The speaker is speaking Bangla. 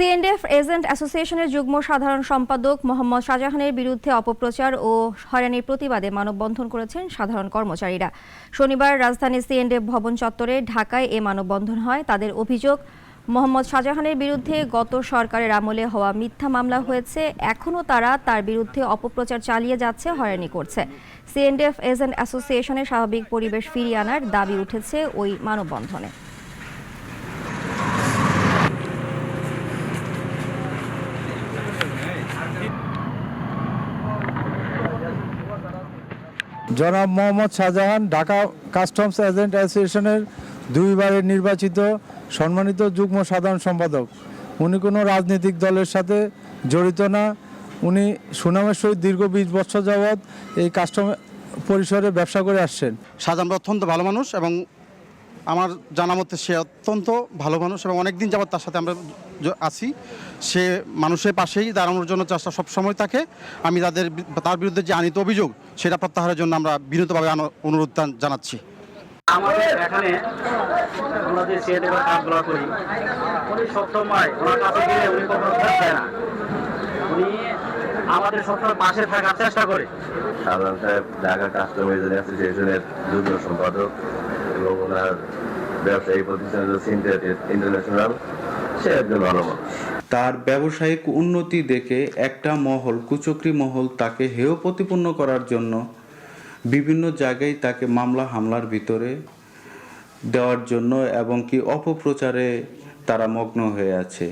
সিএনডিএফ এজেন্ট অ্যাসোসিয়েশনের যুগ্ম সাধারণ সম্পাদক মোহাম্মদ শাহজাহানের বিরুদ্ধে অপপ্রচার ও হয়রানির প্রতিবাদে মানববন্ধন করেছেন সাধারণ কর্মচারীরা। শনিবার রাজধানী সিএনডিএফ ভবন চত্বরে ঢাকায় এ মানববন্ধন হয়। তাদের অভিযোগ, মোহাম্মদ শাহজাহানের বিরুদ্ধে গত সরকারের আমলে হওয়া মিথ্যা মামলা হয়েছে। এখনও তারা তার বিরুদ্ধে অপপ্রচার চালিয়ে যাচ্ছে, হয়রানি করছে। সিএনডিএফ এজেন্ট অ্যাসোসিয়েশনের স্বাভাবিক পরিবেশ ফিরিয়ে আনার দাবি উঠেছে ওই মানববন্ধনে। জনাব মোহাম্মদ শাহজাহান, ঢাকা কাস্টমস এজেন্ট অ্যাসোসিয়েশনের দুইবারের নির্বাচিত সম্মানিত যুগ্ম সাধারণ সম্পাদক। উনি কোনো রাজনৈতিক দলের সাথে জড়িত না। উনি সুনামের সহিত দীর্ঘ বিশ বছর যাবৎ এই কাস্টম পরিসরে ব্যবসা করে আসছেন। শাহজাহান অত্যন্ত ভালো মানুষ এবং আমার জানা মতে সে অত্যন্ত ভালো মানুষ এবং অনেক দিন যাবত তার সাথে আমরা আছি। সে মানুষের পাশেই দাঁড়ানোর জন্য চেষ্টা সবসময় থাকে। আমি তাদের তার বিরুদ্ধে যে আনিত অভিযোগ সেটা প্রত্যাহারের জন্য আমরা বিনীতভাবে আনো- অনুরোধ জানাচ্ছি। আমাদের এখানে আমরা যে কাজগুলো করি উনি সবসময় ওনার কাছে গেলে উনি কখনো না। উনি আমাদের সবসময় পাশে থাকার চেষ্টা করে। সাধারণ সাহেব ঢাকা অ্যাসোসিয়েশনের যুগ্ম সম্পাদক এবং ওনার ব্যবসায়ী প্রতিষ্ঠান ইন্টারন্যাশনাল সে একজন ভালো মানুষ। তার ব্যবসায়িক উন্নতি দেখে একটা মহল, কুচক্রি মহল তাকে হেয় প্রতিপন্ন করার জন্য বিভিন্ন জায়গায় তাকে মামলা হামলার ভিতরে দেওয়ার জন্য এবং কি অপপ্রচারে তারা মগ্ন হয়ে আছে।